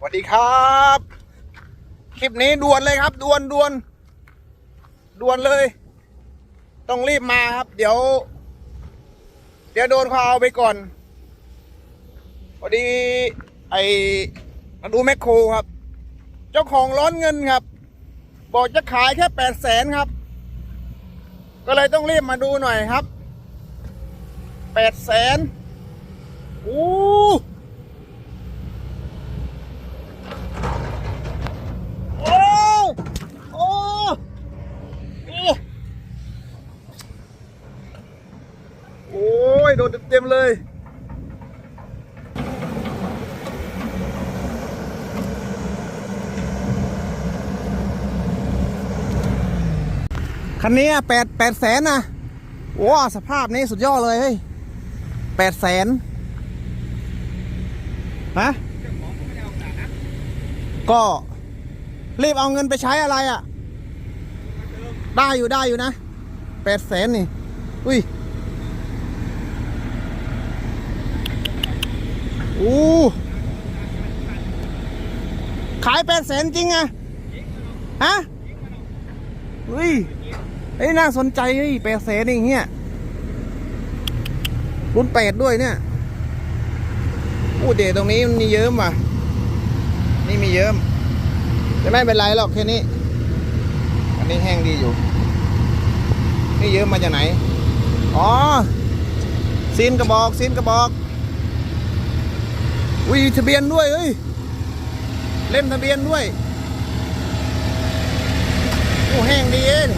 สวัสดีครับ คลิปนี้ด่วนเลยครับด่วนด่วนด่วนเลย ต้องรีบมาครับ เดี๋ยว เดี๋ยวโดนเขาเอาไปก่อนพอดี ไอ้มาดูแมคโครครับ เจ้าของร้อนเงินครับ บอกจะขายแค่แปดแสนครับ ก็เลยต้องรีบมาดูหน่อยครับแปดแสนอู้โอ้โอ้โอ้โอ้ยโดนเต็มๆเลย คันนี้แปดแปดแสนนะว้าสภาพนี้สุดยอดเลยเฮ้ยแปดแสนฮะก็รีบเอาเงินไปใช้อะไรอะ่ะ ได้อยู่ได้อยู่นะแปดแสนนี่ อุ้ยอู้ขายแปดแสนจริงอะฮะเฮ้ย เฮ้ยน่าสนใจเฮ้ยแปดแสนเองเฮียรุ่นแปดด้วยเนี่ยอู้เดตรงนี้มันมีเยิ้มว่ะ นี่มีเยิ้มจะไม่เป็นไรหรอกแค่นี้ อันนี้แห้งดีอยู่ นี่เยิ้มมาจากไหน อ๋อซีนกระบอกซีนกระบอกอุ้ยทะเบียนด้วยเฮ้ยเล่มทะเบียนด้วยโอ้แห้งดีเอง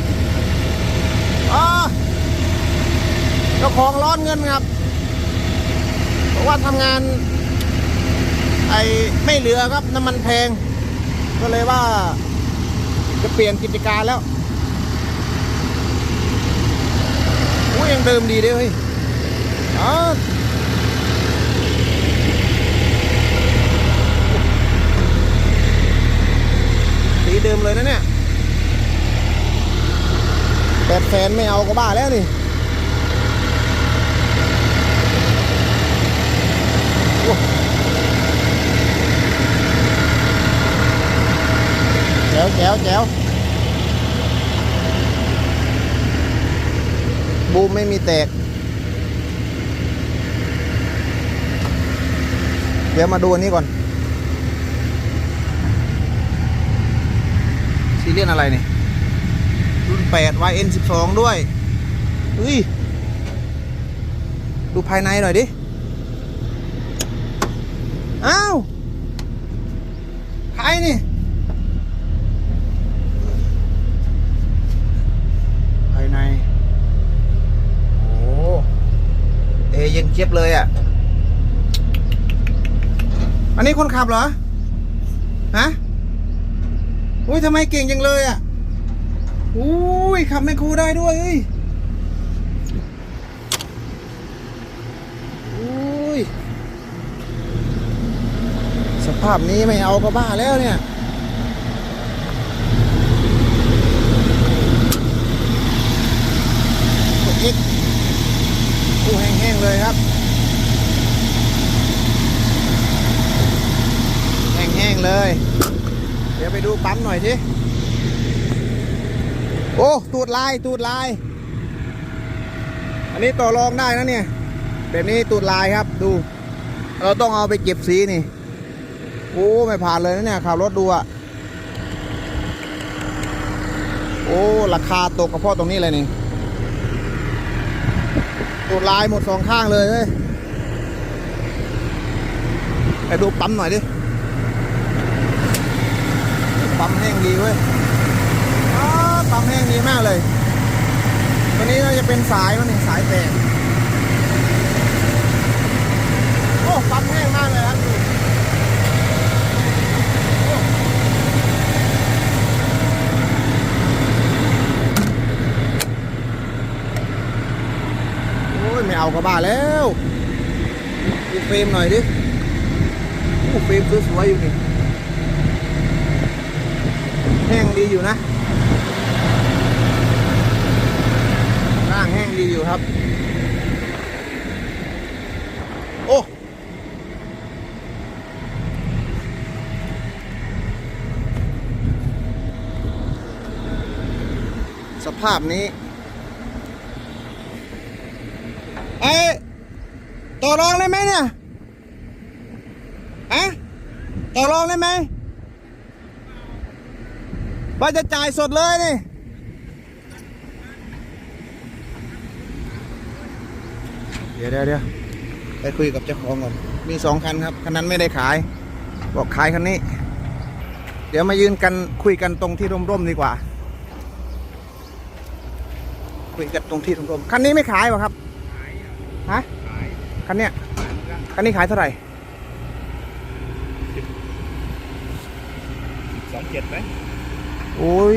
เจ้าของร้อนเงินครับ เพราะว่าทำงาน ไอ้ไม่เหลือครับน้ำมันแพง ก็เลยว่า จะเปลี่ยนกิจการแล้วอู้ยังเดิมดีเด้เฮ้ยอ๋อสีเดิมเลยนะเนี่ย แปดแสนไม่เอาก็บ้าแล้วนี่แจ๋วแจ๋วแจ๋วบูมไม่มีแตก เดี๋ยวมาดูอันนี้ก่อน ซีเรียนอะไรนี่ รุ่น 8 YN 12 ด้วยเฮ้ยดูภายในหน่อยดิ อ้าว ใครนี่ ภายใน โอ้เอเย็นเจี๊ยบเลยอะ อันนี้คนขับเหรอ ฮะ อุ้ยทำไมเก่งจังเลยอะ อุ้ยขับแมคโครได้ด้วยเฮ้ยอุ้ยสภาพนี้ไม่เอาก็บ้าแล้วเนี่ยกด X อู้แห้งๆเลยครับ แห้งๆเลย เดี๋ยวไปดูปั๊มหน่อยสิ โอ้ตูดลายตูดลาย อันนี้ต่อรองได้นะเนี่ย แบบนี้ตูดลายครับดู เราต้องเอาไปเก็บสีนี่โอ้ไม่ผ่านเลยนะเนี่ยขับรถดูอะโอ้ราคาตกกระเพาะตรงนี้เลยนี่ตูดลายหมดสองข้างเลยเว้ยไปดูปั๊มหน่อยดิ ปั๊มแห้งดีเว้ย อ๋อปั๊มแห้งดีมาก เลย ตัวนี้น่าจะเป็นสายมันนี่สายแตกโอ้ปั๊มแห้งมากเลยครับโอ้ยไม่เอากระบ้าแล้วดูเฟรมหน่อยดิโอ้เฟรมสวยๆอยู่นี่แห้งดีอยู่นะู่ครับ โอ้ สภาพนี้ ไอ้ต่อรองได้ไหมเนี่ยอะต่อรองได้ไหมว่าจะจ่ายสดเลยนี่ ดี๋ยวเดี๋ยวเดี๋ยวไปคุยกับเจ้าของก่อน มีสองคันครับ คันนั้นไม่ได้ขาย บอกขายคันนี้ เดี๋ยวมายืนกันคุยกันตรงที่ร่มๆดีกว่า คุยกันตรงที่ร่มๆคันนี้ไม่ขายเหรอครับ ฮะ คันเนี้ย คันนี้ขายเท่าไหร่สองเจ็ดไหมโอ้ย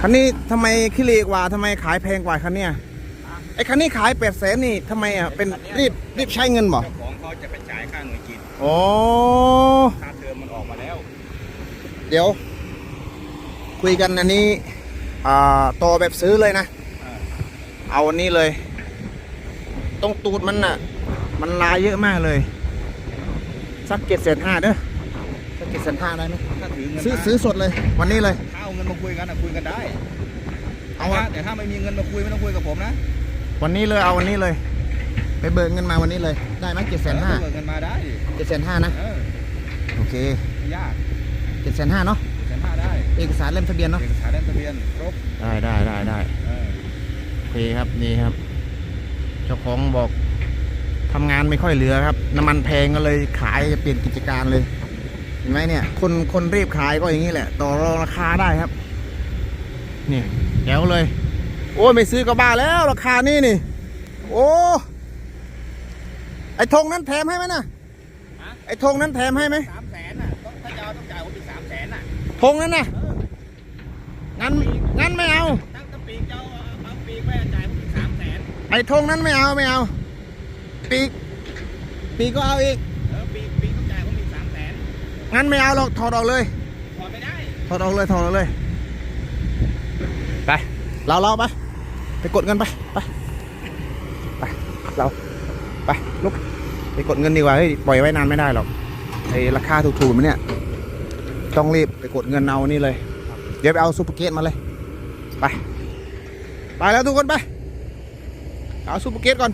คันนี้ทำไมขี้เหร่กว่าทำไมขายแพงกว่าคันเนี้ยไอ้คันนี้ขายแปดแสนนี่ทำไมอะเป็นรีบรีบใช้เงินบ่เจ้าของเขาจะไปจ่ายค่าหน่วยกินโอ้ค่าเทอมมันออกมาแล้ว เดี๋ยว คุยกันอันนี้ อ่าต่อแบบซื้อเลยนะ อ่า เอาอันนี้เลย ตรงตูดมันน่ะ มันลายเยอะมากเลย สักเจ็ดแสนห้าเด้อสักเจ็ดแสนห้าได้ไหมถ้าถือเงินซื้อมาซื้อสดเลย วันนี้เลย ถ้าเอาเงินมาคุยกันอะคุยกันได้เอาแต่อะ ถ้าแต่ถ้าไม่มีเงินมาคุยไม่ต้องคุยกับผมนะ วันนี้เลยเอาวันนี้เลย ไปเบิกเงินมาวันนี้เลย ได้ไหมเจ็ดแสนห้าเออเงินมาได้ดิเจ็ดแสนห้านะเออโอเคไม่ยากเจ็ดแสนห้าเนาะเจ็ดห้าได้เอกสารเล่มทะเบียนเนาะเอกสารเล่มทะเบียนครบได้ได้ได้ได้เออโอเคครับนี่ครับ เจ้าของบอกทำงานไม่ค่อยเหลือครับ น้ำมันแพงก็เลยขายจะเปลี่ยนกิจการเลยเห็นไหมเนี่ย คนคนรีบขายก็อย่างนี้แหละ ต่อรองราคาได้ครับ นี่แจ๋วเลย โอ้ยไม่ซื้อก็บ้าแล้วราคานี่นี่ โอ้ไอ้ธงนั้นแถมให้ไหมนะไอ้ธงนั้นแถมให้ไหมสามแสนน่ะต้องถ้าจะเอาต้องจ่ายผมอีกสามแสนน่ะธงนั้นนะเอองั้นงั้นไม่เอาตั้งแต่ปีกจะเอาเอาเอาปีกไปจ่ายผมอีกสามแสนไอ้ธงนั้นไม่เอาไม่เอา ปีก ปีกก็เอาอีกเออปีกปีกต้องจ่ายผมอีกสามแสนงั้นไม่เอาหรอกถอดออกเลยถอนไม่ได้ถอดออกเลยถอดออกเลยไปเราเราไป ไปกดเงินไปไปไปเราไปลุกไปกดเงินดีกว่าเฮ้ยปล่อยไว้นานไม่ได้หรอกไอ้ราคาถูกๆมันเนี่ย ต้องรีบไปกดเงินเอานี่เลย เดี๋ยวไปเอาซูเปอร์เกตมาเลย ไป ไปแล้วทุกคนไป เอาซูเปอร์เกตก่อน